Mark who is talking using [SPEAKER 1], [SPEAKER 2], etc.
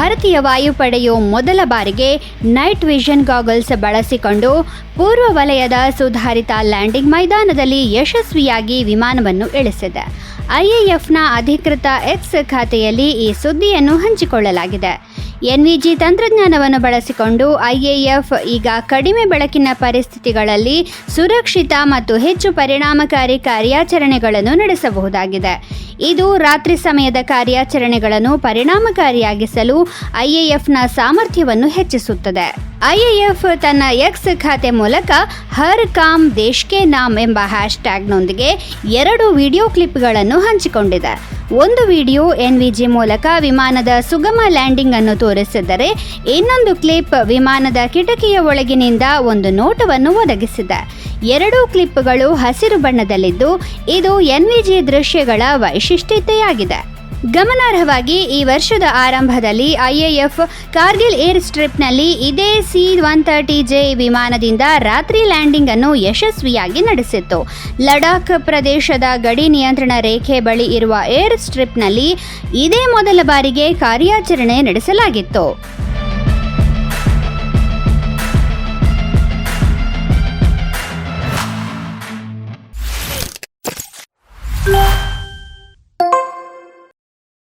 [SPEAKER 1] ಭಾರತೀಯ ವಾಯುಪಡೆಯು ಮೊದಲ ಬಾರಿಗೆ ನೈಟ್ ವಿಷನ್ ಗಾಗಲ್ಸ್ ಬಳಸಿಕೊಂಡು ಪೂರ್ವ ವಲಯದ ಸುಧಾರಿತ ಲ್ಯಾಂಡಿಂಗ್ ಮೈದಾನದಲ್ಲಿ ಯಶಸ್ವಿಯಾಗಿ ವಿಮಾನವನ್ನು ಇಳಿಸಿದೆ. ಐಎಎಫ್ನ ಅಧಿಕೃತ ಎಕ್ಸ್ ಖಾತೆಯಲ್ಲಿ ಈ ಸುದ್ದಿಯನ್ನು ಹಂಚಿಕೊಳ್ಳಲಾಗಿದೆ. ಎನ್ವಿಜಿ ತಂತ್ರಜ್ಞಾನವನ್ನು ಬಳಸಿಕೊಂಡು ಐಎಎಫ್ ಈಗ ಕಡಿಮೆ ಬೆಳಕಿನ ಪರಿಸ್ಥಿತಿಗಳಲ್ಲಿ ಸುರಕ್ಷಿತ ಮತ್ತು ಹೆಚ್ಚು ಪರಿಣಾಮಕಾರಿ ಕಾರ್ಯಾಚರಣೆಗಳನ್ನು ನಡೆಸಬಹುದಾಗಿದೆ. ಇದು ರಾತ್ರಿ ಸಮಯದ ಕಾರ್ಯಾಚರಣೆಗಳನ್ನು ಪರಿಣಾಮಕಾರಿಯಾಗಿಸಲು ಐಎಎಫ್ನ ಸಾಮರ್ಥ್ಯವನ್ನು ಹೆಚ್ಚಿಸುತ್ತದೆ. ಐಎಎಫ್ ತನ್ನ ಎಕ್ಸ್ ಖಾತೆ ಮೂಲಕ ಹರ್ ಕಾಮ್ ದೇಶ್ಕೆ ನಾಮ್ ಎಂಬ ಹ್ಯಾಶ್ಟ್ಯಾಗ್ನೊಂದಿಗೆ ಎರಡು ವಿಡಿಯೋ ಕ್ಲಿಪ್ಗಳನ್ನು ಹಂಚಿಕೊಂಡಿದೆ. ಒಂದು ವಿಡಿಯೋ ಎನ್ವಿಜಿ ಮೂಲಕ ವಿಮಾನದ ಸುಗಮ ಲ್ಯಾಂಡಿಂಗ್ ಅನ್ನು ತೋರಿಸಿದರೆ ಇನ್ನೊಂದು ಕ್ಲಿಪ್ ವಿಮಾನದ ಕಿಟಕಿಯ ಒಳಗಿನಿಂದ ಒಂದು ನೋಟವನ್ನು ಒದಗಿಸಿದೆ. ಎರಡೂ ಕ್ಲಿಪ್ಗಳು ಹಸಿರು ಬಣ್ಣದಲ್ಲಿದ್ದು, ಇದು ಎನ್ವಿಜಿ ದೃಶ್ಯಗಳ ವೈಶಿಷ್ಟ್ಯತೆಯಾಗಿದೆ. ಗಮನಾರ್ಹವಾಗಿ ಈ ವರ್ಷದ ಆರಂಭದಲ್ಲಿ ಐಎಎಫ್ ಕಾರ್ಗಿಲ್ ಏರ್ ಸ್ಟ್ರಿಪ್ನಲ್ಲಿ ಇದೇ ಸಿ ಒನ್ ತರ್ಟಿ ಜೆ ವಿಮಾನದಿಂದ ರಾತ್ರಿ ಲ್ಯಾಂಡಿಂಗ್ ಅನ್ನು ಯಶಸ್ವಿಯಾಗಿ ನಡೆಸಿತ್ತು. ಲಡಾಖ್ ಪ್ರದೇಶದ ಗಡಿ ನಿಯಂತ್ರಣ ರೇಖೆ ಬಳಿ ಇರುವ ಏರ್ ಸ್ಟ್ರಿಪ್ನಲ್ಲಿ ಇದೇ ಮೊದಲ ಬಾರಿಗೆ ಕಾರ್ಯಾಚರಣೆ ನಡೆಸಲಾಗಿತ್ತು.